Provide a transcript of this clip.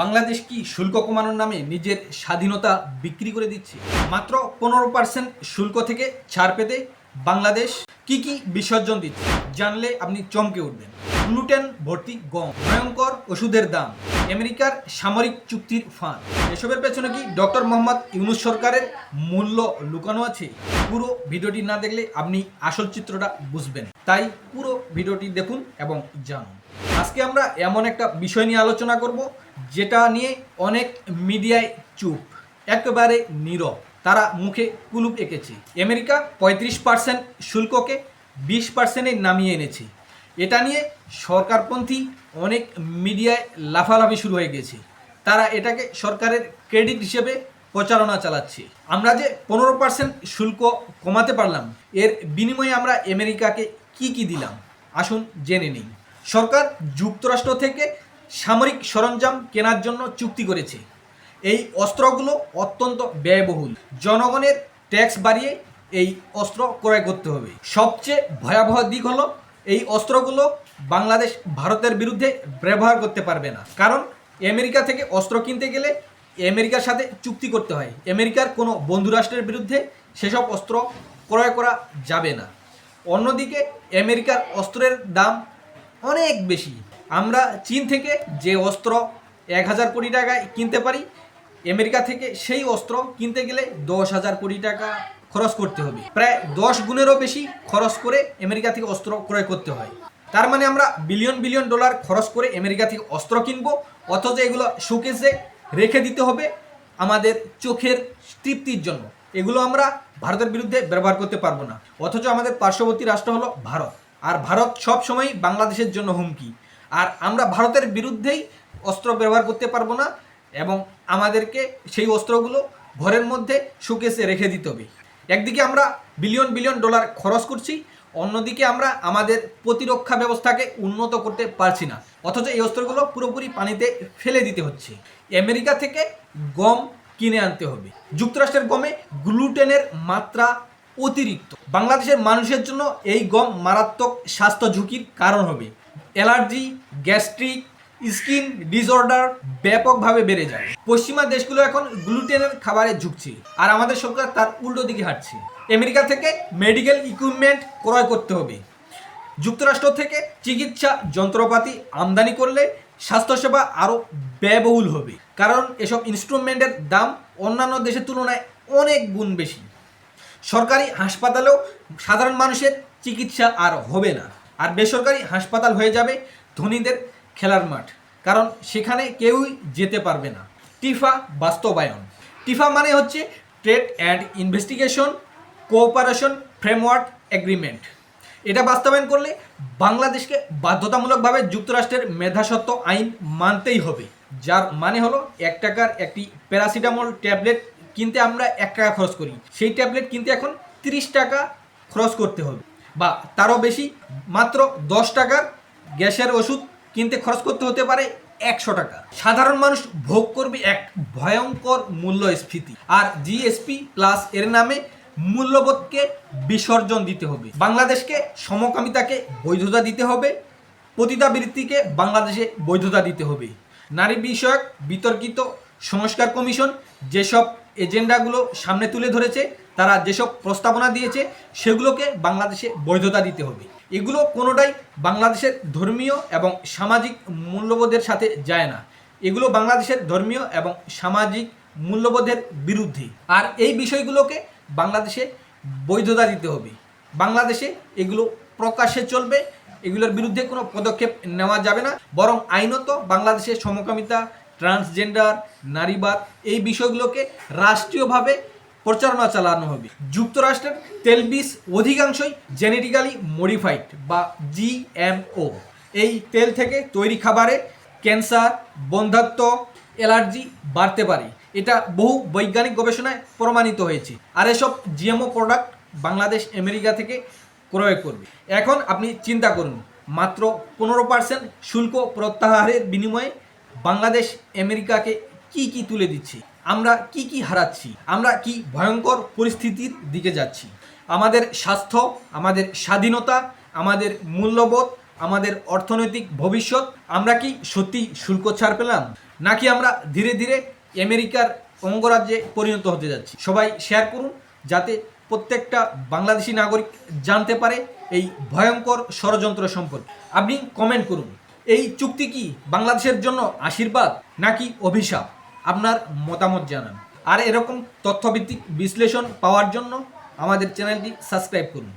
বাংলাদেশ কি শুল্ক কমানোর নামে নিজের স্বাধীনতা বিক্রি করে দিচ্ছে? মাত্র পনেরো পার্সেন্ট শুল্ক থেকে ছাড় পেতে বাংলাদেশ কি কি বিসর্জন দিচ্ছে? জানলে আপনি চমকে উঠবেন। গ্লুটেন ভর্তি গম, ভয়ঙ্কর ওষুধের দাম, আমেরিকার সামরিক চুক্তির ফাঁদ। এসবের পেছনে কি ডক্টর মোহাম্মদ ইউনুস সরকারের মূল্য লুকানো আছে? পুরো ভিডিওটি না দেখলে আপনি আসল চিত্রটা বুঝবেন। তাই পুরো ভিডিওটি দেখুন এবং জানুন। আজকে আমরা এমন একটা বিষয় নিয়ে আলোচনা করব, যেটা নিয়ে অনেক মিডিয়ায় চুপ, একেবারে নীরব। তারা মুখে কুলুপ এঁকেছে। আমেরিকা পঁয়ত্রিশ পার্সেন্ট শুল্ককে বিশ পার্সেন্টে নামিয়ে এনেছে। এটা নিয়ে সরকারপন্থী অনেক মিডিয়ায় লাফালাফি শুরু হয়ে গেছে। তারা এটাকে সরকারের ক্রেডিট হিসেবে প্রচারণা চালাচ্ছে। আমরা যে পনেরো পার্সেন্ট শুল্ক কমাতে পারলাম, এর বিনিময়ে আমরা আমেরিকাকে কি কি দিলাম? আসুন জেনে নিই। সরকার যুক্তরাষ্ট্র থেকে সামরিক সরঞ্জাম কেনার জন্য চুক্তি করেছে। এই অস্ত্রগুলো অত্যন্ত ব্যয়বহুল। জনগণের ট্যাক্স বাড়িয়ে এই অস্ত্র ক্রয় করতে হবে। সবচেয়ে ভয়াবহ দিক হলো, এই অস্ত্রগুলো বাংলাদেশ ভারতের বিরুদ্ধে ব্যবহার করতে পারবে না। কারণ আমেরিকা থেকে অস্ত্র কিনতে গেলে আমেরিকার সাথে চুক্তি করতে হয়। আমেরিকার কোনো বন্ধুরাষ্ট্রের বিরুদ্ধে সেসব অস্ত্র ক্রয় করা যাবে না। অন্যদিকে আমেরিকার অস্ত্রের দাম অনেক বেশি। আমরা চীন থেকে যে অস্ত্র এক হাজার কোটি টাকায় কিনতে পারি, আমেরিকা থেকে সেই অস্ত্র কিনতে গেলে দশ হাজার কোটি টাকা খরচ করতে হবে। প্রায় দশ গুণেরও বেশি খরচ করে আমেরিকা থেকে অস্ত্র ক্রয় করতে হয়। তার মানে আমরা বিলিয়ন বিলিয়ন ডলার খরচ করে আমেরিকা থেকে অস্ত্র কিনবো, অথচ এগুলো শোকেসে রেখে দিতে হবে আমাদের চোখের তৃপ্তির জন্য। এগুলো আমরা ভারতের বিরুদ্ধে ব্যবহার করতে পারব না। অথচ আমাদের পার্শ্ববর্তী রাষ্ট্র হলো ভারত। আর ভারত সব সময় বাংলাদেশের জন্য হুমকি। আর আমরা ভারতের বিরুদ্ধেই অস্ত্র ব্যবহার করতে পারব না এবং আমাদেরকে সেই অস্ত্রগুলো ঘরের মধ্যে শোকেসে রেখে দিতে হবে। একদিকে আমরা বিলিয়ন বিলিয়ন ডলার খরচ করছি, অন্যদিকে আমরা আমাদের প্রতিরক্ষা ব্যবস্থাকে উন্নত করতে পারছি না। অথচ এই অস্ত্রগুলো পুরোপুরি পানিতে ফেলে দিতে হচ্ছে। আমেরিকা থেকে গম কিনে আনতে হবে। যুক্তরাষ্ট্রের গমে গ্লুটেনের মাত্রা অতিরিক্ত। বাংলাদেশের মানুষের জন্য এই গম মারাত্মক স্বাস্থ্য ঝুঁকির কারণ হবে। অ্যালার্জি, গ্যাস্ট্রিক, স্কিন ডিসঅর্ডার ব্যাপকভাবে বেড়ে যায়। পশ্চিমা দেশগুলো এখন গ্লুটেনের খাবারে ঝুঁকছে, আর আমাদের সরকার তার উল্টো দিকে হাঁটছে। আমেরিকা থেকে মেডিকেল ইকুইপমেন্ট ক্রয় করতে হবে। যুক্তরাষ্ট্র থেকে চিকিৎসা যন্ত্রপাতি আমদানি করলে স্বাস্থ্যসেবা আরও ব্যয়বহুল হবে। কারণ এসব ইনস্ট্রুমেন্টের দাম অন্যান্য দেশের তুলনায় অনেক গুণ বেশি। সরকারি হাসপাতালেও সাধারণ মানুষের চিকিৎসা আর হবে না। আর বেসরকারি হাসপাতাল হয়ে যাবে ধনীদের খেলার মাঠ। কারণ সেখানে কেউই যেতে পারবে না। টিফা বাস্তবায়ন। টিফা মানে হচ্ছে trade and investigation cooperation framework agreement. এটা বাস্তবায়ন করলে বাংলাদেশকে বাধ্যতামূলকভাবে যুক্তরাষ্ট্রের মেধাসত্ব আইন মানতেই হবে। যার মানে হলো এক টাকার একটি প্যারাসিটামল ট্যাবলেট কিনতে আমরা এক টাকা খরচ করি। সেই ট্যাবলেট কিনতে এখন তিরিশ টাকা খরচ করতে হবে বা তারও বেশি মাত্র দশ টাকার গ্যাসের ওষুধ কিনতে খরচ করতে হতে পারে একশো টাকা। সাধারণ মানুষ ভোগ করবে এক ভয়ঙ্কর মূল্যস্ফীতি। আর জিএসপি প্লাস এর নামে মূল্যবোধকে বিসর্জন দিতে হবে। বাংলাদেশকে সমকামিতাকে বৈধতা দিতে হবে, পতিতাবৃত্তিকে বাংলাদেশে বৈধতা দিতে হবে। নারী বিষয়ক বিতর্কিত সংস্কার কমিশন যেসব এজেন্ডাগুলো সামনে তুলে ধরেছে, তারা যেসব প্রস্তাবনা দিয়েছে, সেগুলোকে বাংলাদেশে বৈধতা দিতে হবে। এগুলো কোনোটাই বাংলাদেশের ধর্মীয় এবং সামাজিক মূল্যবোধের সাথে যায় না। এগুলো বাংলাদেশের ধর্মীয় এবং সামাজিক মূল্যবোধের বিরুদ্ধে। আর এই বিষয়গুলোকে বাংলাদেশে বৈধতা দিতে হবে। বাংলাদেশে এগুলো প্রকাশ্যে চলবে এগুলোর বিরুদ্ধে কোনো পদক্ষেপ নেওয়া যাবে না। বরং আইনত বাংলাদেশের সমকামিতা, ট্রান্সজেন্ডার, নারীবাদ এই বিষয়গুলোকে রাষ্ট্রীয়ভাবে প্রচারণা চালানো হবে। যুক্তরাষ্ট্রের তেলবীজ অধিকাংশই জেনেটিক্যালি মডিফাইড বা জিএমও এই তেল থেকে তৈরি খাবারে ক্যান্সার বন্ধাত্ম অ্যালার্জি বাড়তে পারে। এটা বহু বৈজ্ঞানিক গবেষণায় প্রমাণিত হয়েছে। আর এসব জিএমও প্রোডাক্ট বাংলাদেশ, আমেরিকা থেকে ক্রয় করবে। এখন আপনি চিন্তা করুন, মাত্র পনেরো পার্সেন্ট শুল্ক প্রত্যাহারের বিনিময়ে বাংলাদেশ আমেরিকাকে কি কি তুলে দিচ্ছে? আমরা কি কি হারাচ্ছি? আমরা কি ভয়ঙ্কর পরিস্থিতির দিকে যাচ্ছি? আমাদের স্বাস্থ্য, আমাদের স্বাধীনতা, আমাদের মূল্যবোধ, আমাদের অর্থনৈতিক ভবিষ্যৎ, আমরা কি সত্যি শুল্ক ছাড় পেলাম? নাকি আমরা ধীরে ধীরে আমেরিকার অঙ্গরাজ্যে পরিণত হতে যাচ্ছি? সবাই শেয়ার করুন, যাতে প্রত্যেকটা বাংলাদেশি নাগরিক জানতে পারে এই ভয়ঙ্কর ষড়যন্ত্র সম্পর্কে। আপনি কমেন্ট করুন। এই চুক্তি কি বাংলাদেশের জন্য আশীর্বাদ নাকি অভিশাপ? আপনার মতামত জানান। আর এরকম তথ্যভিত্তিক বিশ্লেষণ পাওয়ার জন্য আমাদের চ্যানেলটি সাবস্ক্রাইব করুন।